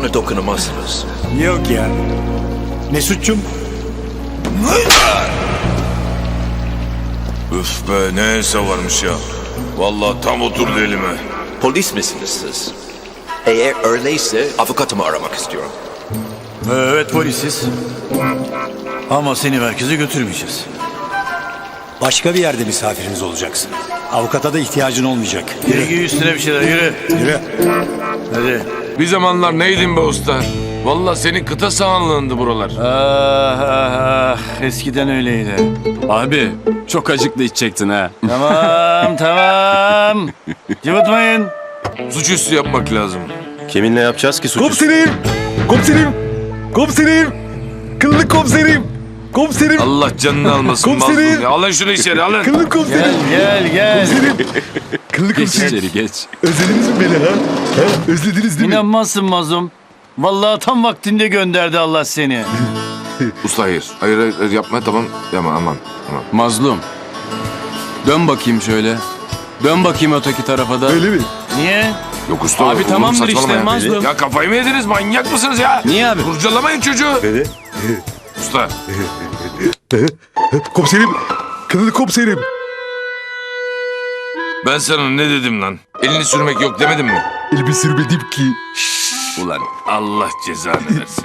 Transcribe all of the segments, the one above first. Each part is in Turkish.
bana dokunamazsınız. Yok ya. Mesut'cum Üf be ne ense varmış ya. Vallahi tam oturdu elime. Polis misiniz siz? Eğer öyleyse avukatımı aramak istiyorum. evet polisiz. Ama seni merkeze götürmeyeceğiz. Başka bir yerde misafirimiz olacaksın. Avukata da ihtiyacın olmayacak. Yürü giy üstüne bir şeyler yürü. Yürü. Hadi. Bir zamanlar neydin be usta? Vallahi senin kıta sahanlığındı buralar. Ah, ah, ah. Eskiden öyleydi. Abi çok acıklı içecektin ha. Tamam tamam. Cıvıtmayın. Suçüstü yapmak lazım. Kiminle yapacağız ki suçu? Komiserim! Komiserim! Komiserim! Kıllı komiserim! Komiserim! Allah canını almasın Komiserim. mazlum ya. Alın şunu içeri alın. Kıllı komiserim! Gel gel gel. Komiserim! Kıllı Geç komiserim! içeri geç. Özlediniz mi beni ha? ha? Özlediniz değil mi? İnanmazsın mazlum. Vallahi tam vaktinde gönderdi Allah seni. Usta hayır. Hayır, hayır, hayır, yapma tamam. Aman aman. aman. Mazlum. Dön bakayım şöyle. Dön bakayım öteki tarafa da. Öyle mi? Niye? Yok usta. Abi olur mu? tamamdır Saçmalama işte, ya. mazlum. Ya kafayı mı yediniz? Manyak mısınız ya? Niye abi? Kurcalamayın çocuğu. Beni? Usta. Komiserim! Kıllı komiserim! Ben sana ne dedim lan? Elini sürmek yok demedim mi? Elimi sürmedim ki. Ulan Allah cezanı versin.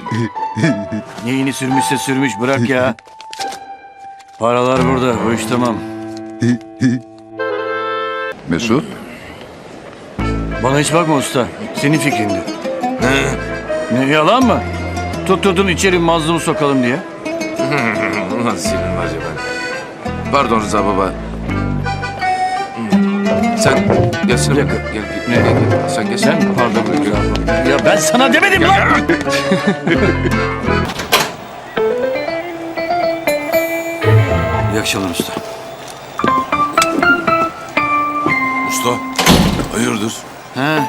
Neyini sürmüşse sürmüş bırak ya. Paralar burada bu iş tamam. Mesut? Bana hiç bakma usta. Senin fikrindi. Ne yalan mı? Tutturdun içeri mazlumu sokalım diye. Ulan senin ben. Pardon Rıza baba. Sen gelsene. Gel, gel, gel, Ne? gel, gel. Sen gelsene. Sen pardon. Ya ben sana demedim lan. İyi akşamlar usta. Usta. Hayırdır? He,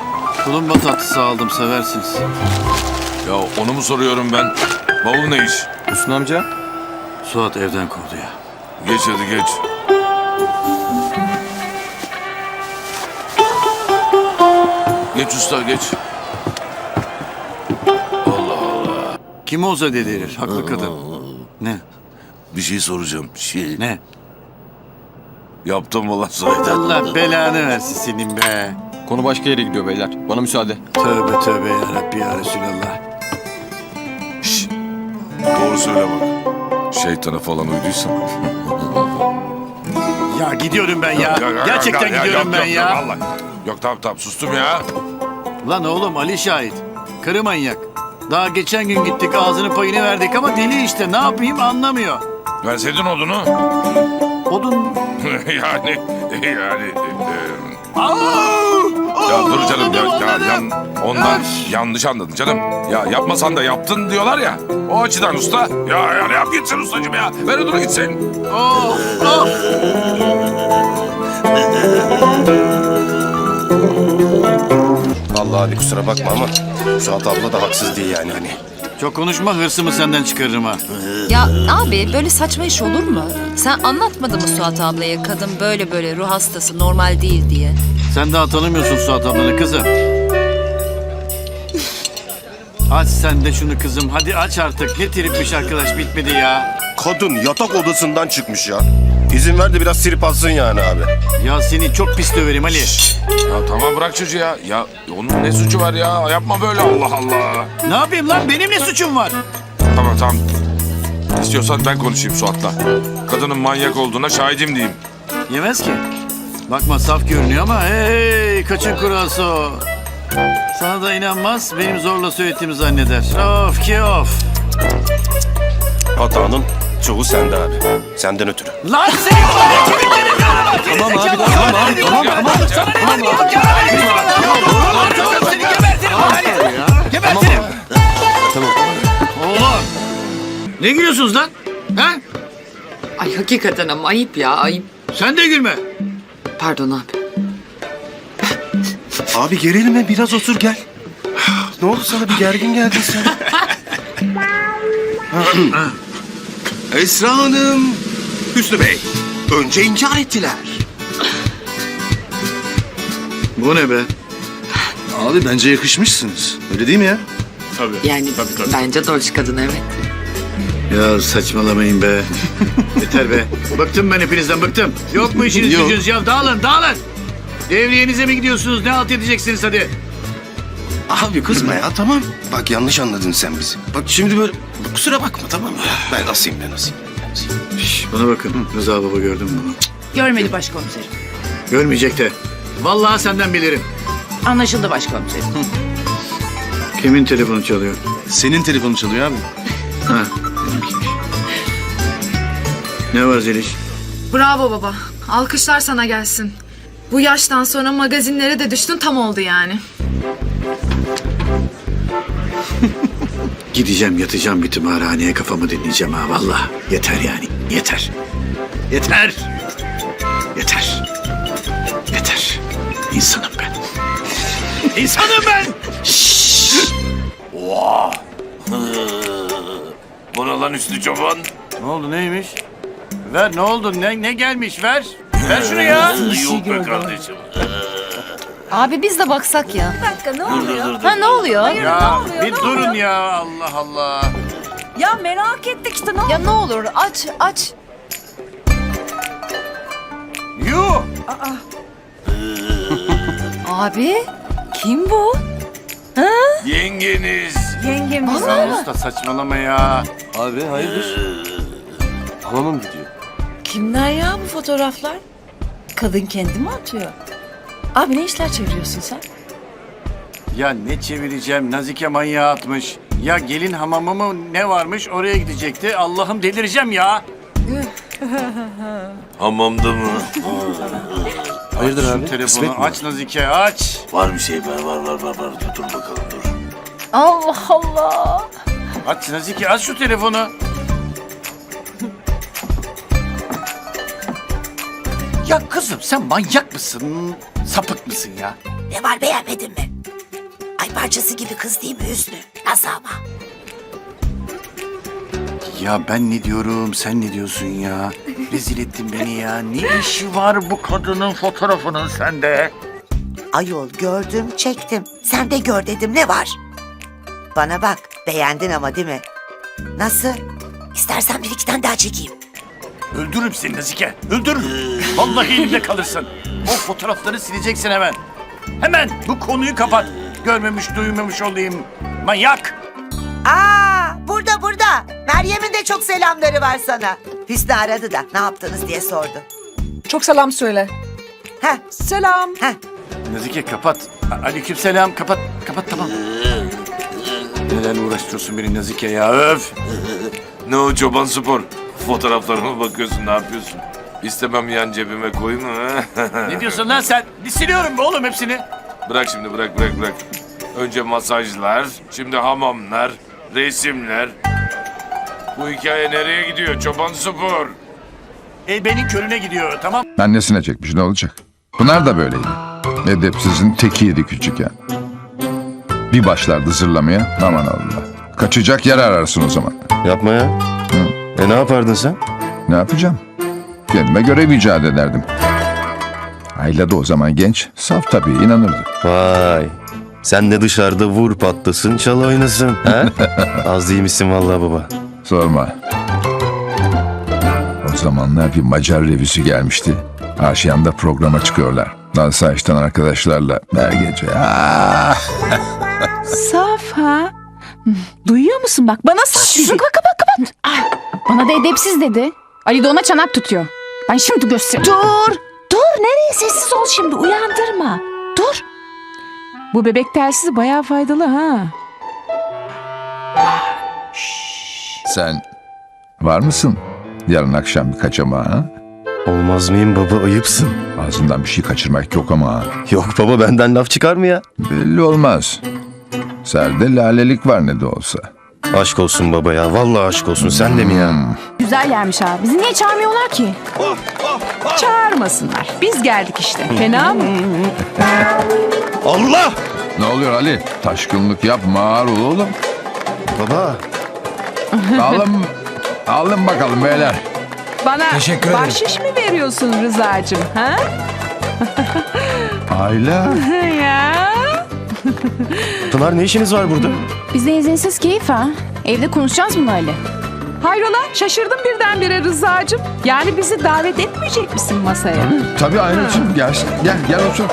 tulumba tatlısı aldım seversiniz. Ya onu mu soruyorum ben? Bavul ne iş? Hüsnü amca. Suat evden kovdu ya. Geç hadi geç. Geç usta geç. Kim olsa delirir. Haklı kadın. Ne? Bir şey soracağım. Şey. Ne? Yaptım valla sayeden. Allah belanı versin senin be. Konu başka yere gidiyor beyler. Bana müsaade. Tövbe tövbe ya Rabbi ya Resulallah. Şşş. Doğru söyle bak. Şeytana falan uyduysan. Ya gidiyorum ben ya. Gerçekten ya, gidiyorum ben ya. Yok, vallahi. Yok tamam tamam sustum ya. Lan oğlum Ali şahit. Karı manyak. Daha geçen gün gittik ağzının payını verdik ama deli işte ne yapayım anlamıyor. Ben sevdin odunu. Odun... yani yani. e, ya dur canım ya, ya yan, ondan yanlış anladın canım. Ya yapmasan da yaptın diyorlar ya. O açıdan usta. Ya yani yap gitsin ustacığım ya. Ver odunu gitsin. Oh, oh. Vallahi abi kusura bakma ama Suat abla da haksız değil yani hani. Çok konuşma hırsımı senden çıkarırım ha. Ya abi böyle saçma iş olur mu? Sen anlatmadın mı Suat ablaya kadın böyle böyle ruh hastası normal değil diye? Sen daha tanımıyorsun Suat ablanı kızım. Aç sen de şunu kızım. Hadi aç artık. Ne tripmiş arkadaş bitmedi ya. Kadın yatak odasından çıkmış ya. İzin ver de biraz sirip atsın yani abi. Ya seni çok pis döverim Ali. Ya tamam bırak çocuğu ya. Ya onun ne suçu var ya? Yapma böyle Allah Allah. Ne yapayım lan? Benim ne suçum var? Tamam tamam. İstiyorsan ben konuşayım Suat'la. Kadının manyak olduğuna şahidim diyeyim. Yemez ki. Bakma saf görünüyor ama hey kaçın kurası o. Sana da inanmaz, benim zorla söylediğimi zanneder. Of ki of. Hatanın çoğu sende abi. Senden ötürü. Lan senin var ya kiminlerin Tamam abi tamam abi tamam tamam. Sana ne var ya? Tamam seni gebertirim Ali. Gebertirim. Tamam. Oğlum. Ne gülüyorsunuz lan? Ha? Ay hakikaten ama ayıp ya ayıp. Sen de gülme. Pardon abi. Abi gerilme biraz otur gel. Ne oldu sana bir gergin geldin sen? Esra Hanım, Hüsnü Bey. Önce inkar ettiler. Bu ne be? Abi bence yakışmışsınız. Öyle değil mi ya? Tabii. Yani bence Dolç kadın evet. Ya saçmalamayın be. Yeter be. Bıktım ben hepinizden bıktım. Yok mu işiniz gücünüz ya? Dağılın dağılın. Devriyenize mi gidiyorsunuz? Ne halt edeceksiniz hadi? Abi kızma ya tamam. Bak yanlış anladın sen bizi. Bak şimdi böyle kusura bakma tamam mı? Ben asayım ben asayım. Şş, bana bakın. Rıza baba gördün mü bunu? Görmedi başkomiserim. Görmeyecek de. Vallahi senden bilirim. Anlaşıldı başkomiserim. Kimin telefonu çalıyor? Senin telefonun çalıyor abi. Ha, benimkiymiş. Ne var Zeliş? Bravo baba. Alkışlar sana gelsin. Bu yaştan sonra magazinlere de düştün tam oldu yani. Gideceğim yatacağım bir tımarhaneye kafamı dinleyeceğim ha vallahi. Yeter yani. Yeter. Yeter. Yeter. Yeter. İnsanım ben. İnsanım ben. Bu ne lan üstü çoban? Ne oldu neymiş? Ver ne oldu ne ne gelmiş ver. Ver şunu ya. Yok be kardeşim. Abi biz de baksak ya. Bir dakika ne oluyor? Ha ne oluyor? Ya bir durun ya Allah Allah. ya merak ettik işte ne Ya ne olur aç aç. Yuh. Abi kim bu? Yengeniz. Yengemiz. Ya usta saçmalama ya. Abi hayırdır? Hanımım gidiyor. Kimler ya bu fotoğraflar? Kadın kendi mi atıyor? Abi ne işler çeviriyorsun sen? Ya ne çevireceğim Nazike manyağı atmış. Ya gelin hamamı mı ne varmış oraya gidecekti. Allah'ım delireceğim ya. Hamamda mı? Hayırdır Şu abi? telefonu Kısmet mi? aç Nazike aç. Var bir şey var var var var var. Dur bakalım dur. Allah Allah. Aç Nazike aç şu telefonu. Ya kızım sen manyak mısın? Sapık mısın ya? Ne var beğenmedin mi? Ay parçası gibi kız değil mi Hüsnü? Nasıl ama? Ya ben ne diyorum sen ne diyorsun ya? Rezil ettin beni ya. Ne işi var bu kadının fotoğrafının sende? Ayol gördüm çektim. Sen de gör dedim ne var? Bana bak beğendin ama değil mi? Nasıl? İstersen bir iki tane daha çekeyim. Öldürürüm seni Nazike. Öldürürüm. Vallahi elimde kalırsın. O fotoğrafları sileceksin hemen. Hemen bu konuyu kapat. Görmemiş duymamış olayım. Manyak. Aa burada burada. Meryem'in de çok selamları var sana. Hüsnü aradı da ne yaptınız diye sordu. Çok selam söyle. Heh Selam. heh. Nazike kapat. Aleyküm selam. Kapat. Kapat tamam. Nelerle uğraştırıyorsun beni Nazike ya öf. Ne o çoban spor? Fotoğraflarıma bakıyorsun ne yapıyorsun? İstemem yan cebime mı? Ne diyorsun lan sen? Siliyorum be oğlum hepsini. bırak şimdi bırak bırak bırak. Önce masajlar, şimdi hamamlar, resimler. Bu hikaye nereye gidiyor çoban spor? Elbenin körüne gidiyor tamam. Annesine çekmiş ne olacak? Pınar da böyleydi. Edepsizin tekiydi küçükken. Bir başlardı zırlamaya aman Allah. Kaçacak yer ararsın o zaman. Yapma ya. E ne yapardın sen? Ne yapacağım? Kendime göre icat ederdim. Ayla da o zaman genç, saf tabii inanırdı. Vay. Sen de dışarıda vur patlasın çal oynasın. He? Az değil misin vallahi baba? Sorma. O zamanlar bir Macar revüsü gelmişti. Aşiyan'da programa çıkıyorlar. Dansa açtan arkadaşlarla her gece. Ah! Saf ha? Duyuyor musun bak bana saf dedi. kapat kapat. Bana da edepsiz dedi. Ali de ona çanak tutuyor. Ben şimdi göstereyim. Dur. Dur nereye sessiz ol şimdi uyandırma. Dur. Bu bebek telsizi bayağı faydalı ha. Sen var mısın? Yarın akşam bir kaçama ha? Olmaz mıyım baba ayıpsın. Ağzından bir şey kaçırmak yok ama. ha. Yok baba benden laf çıkar mı ya? Belli olmaz. Serde lalelik var ne de olsa. Aşk olsun baba ya. Vallahi aşk olsun. Sen de mi ya? Güzel gelmiş ha. Bizi niye çağırmıyorlar ki? Çağırmasınlar. Biz geldik işte. Fena mı? Allah! Ne oluyor Ali? Taşkınlık yapma ağır ol oğlum. Baba. Alın, alın bakalım beyler. Bana bahşiş mi veriyorsun Rıza'cığım? Ha? Ayla. ya. Pınar ne işiniz var burada? Bize izinsiz keyif ha. Evde konuşacağız mı Ali? Hayrola şaşırdım birdenbire Rıza'cığım. Yani bizi davet etmeyecek misin masaya? Tabii Aynur'cum gel, gel, gel otur.